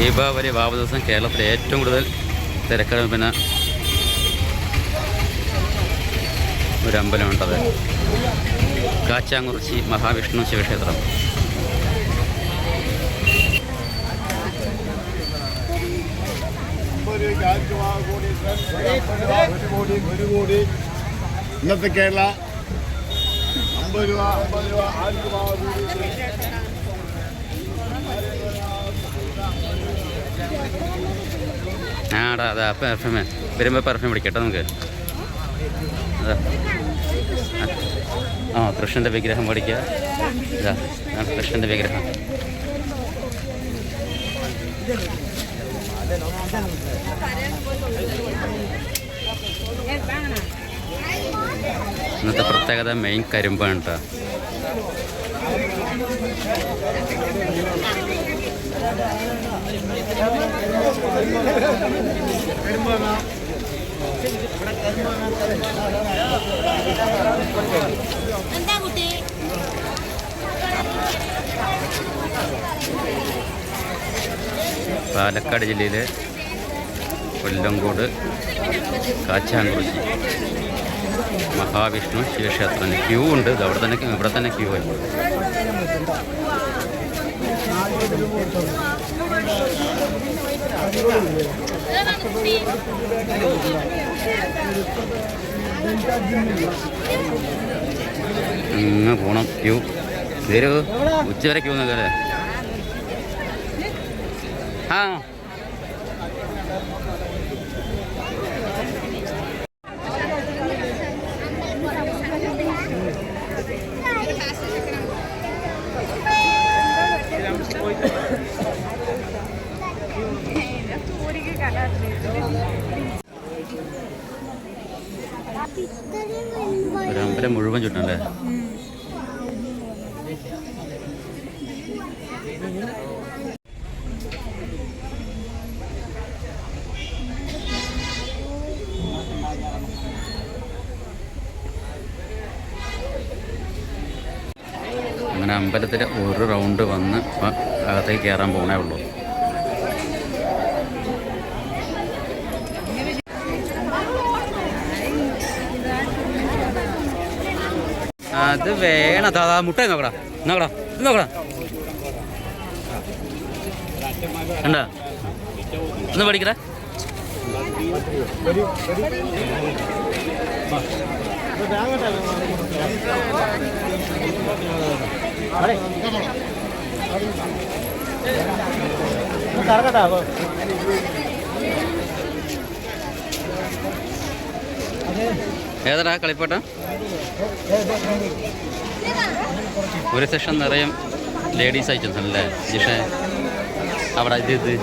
ദീപാവലി വാവ ദിവസം കേരളത്തിലെ ഏറ്റവും കൂടുതൽ തിരക്കഥ പിന്നെ ഒരു അമ്പലമുണ്ടത് കാച്ചാങ്കുറിച്ചി മഹാവിഷ്ണു ശിവക്ഷേത്രം. ഇന്നത്തെ കേരള അമ്പത് രൂപ അമ്പത് രൂപ ആയിരം രൂപ. ആടാ അതാ പെർഫ്യൂം വരുമ്പോൾ പെർഫ്യൂം പിടിക്കട്ടെ നമുക്ക്. അതാ. ആ കൃഷ്ണന്റെ വിഗ്രഹം പഠിക്കുക ഇതാ കൃഷ്ണന്റെ വിഗ്രഹം. ഇന്നത്തെ പ്രത്യേകത മെയിൻ കരിമ്പാണ് കേട്ടോ എന്താ കുട്ടി? പാലക്കാട് ജില്ലയിലെ കൊല്ലങ്കോട് കാച്ചാങ്കുറിശി. മഹാവിഷ്ണു ശിവക്ഷേത്രം ക്യൂ ഉണ്ട്. അവിടെ തന്നെ ഇവിടെ തന്നെ ക്യൂ ആയി. ഇങ്ങ് പോണം. ക്യൂ. ഇതൊരു ഉച്ച വരെ ക്യൂ നിൽക്കല്ലേ ആ. ഒരു അമ്പലം മുഴുവൻ ചുറ്റണ്ടേ അങ്ങനെ അമ്പലത്തിൽ ഒരു റൗണ്ട് വന്ന് അകത്തേക്ക് കയറാൻ പോകണേ ഉള്ളൂ. അത് വേണം. അതാ മുട്ട നോക്കടാ. നോക്കടാ. ഇത് നോക്കടാ. കണ്ടോ? ഒന്ന് പഠിക്കടാ. ഏതാടാ കളിപ്പാട്ടം? ഒരു സെഷൻ നിറയെ ലേഡീസ് ഐറ്റംസ് അല്ലേ? ജിഷ അവിടെ ഇത് ഇത്.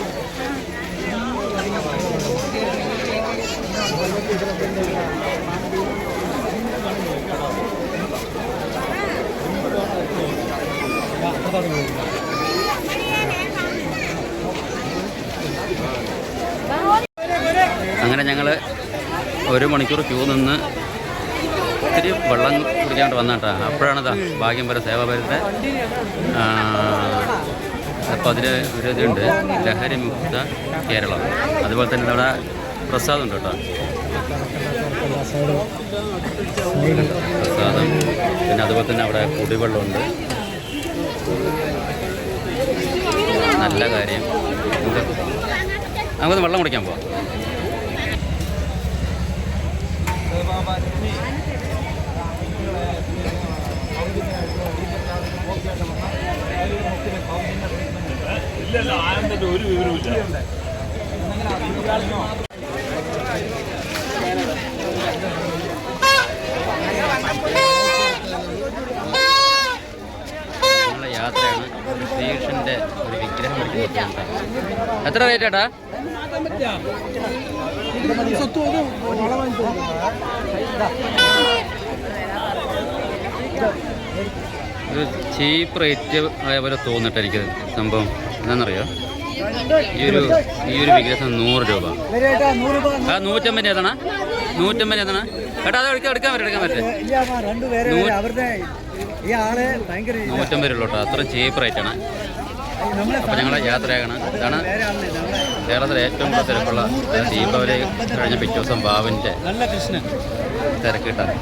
അങ്ങനെ ഞങ്ങൾ ഒരു മണിക്കൂർ ക്യൂ നിന്ന് ഒത്തിരി വെള്ളം കുടിക്കാണ്ട് വന്നാട്ടാ. അപ്പോഴാണ് ഇതാ ഭാഗ്യം വരെ സേവാപരത്തെ അപ്പോൾ അതിൽ ഒരു ഇതുണ്ട്. ലഹരി മുക്ത കേരളം. അതുപോലെ തന്നെ അവിടെ പ്രസാദം ഉണ്ട് കേട്ടോ. പ്രസാദം. പിന്നെ അതുപോലെ തന്നെ അവിടെ കുടിവെള്ളമുണ്ട്. നല്ല കാര്യം. നമുക്ക് നമുക്കൊന്ന് വെള്ളം കുടിക്കാൻ പോവാം. നമ്മളെ യാത്രയാണ് ശ്രീകൃഷ്ണന്റെ ഒരു വിഗ്രഹം എത്ര റേറ്റ് ഏട്ടാ? ഒരു ചീപ്പ് റേറ്റ് ആയ പോലെ തോന്നിട്ട് എനിക്ക് സംഭവം എന്താണെന്നറിയോ? ഈ ഒരു ഈ ഒരു വിഗ്രഹം നൂറ് രൂപ. ആ നൂറ്റമ്പതിന് ഏതാണ് നൂറ്റമ്പത് ഏതാണ് ഏട്ടാ അത് എടുക്കാൻ എടുക്കാൻ പറ്റും എടുക്കാൻ പറ്റും. നൂറ്റമ്പത് രൂപ കേട്ടോ അത്ര ചീപ്പ് റേറ്റാണ് അപ്പം ഞങ്ങൾ യാത്രയാകണം. ഇതാണ് കേരളത്തിലെ ഏറ്റവും കൂടുതൽ തിരക്കുള്ള ദീപാവലി കഴിഞ്ഞ പിറ്റേ ദിവസം ബാബിന്റെ തിരക്കിട്ടാണ്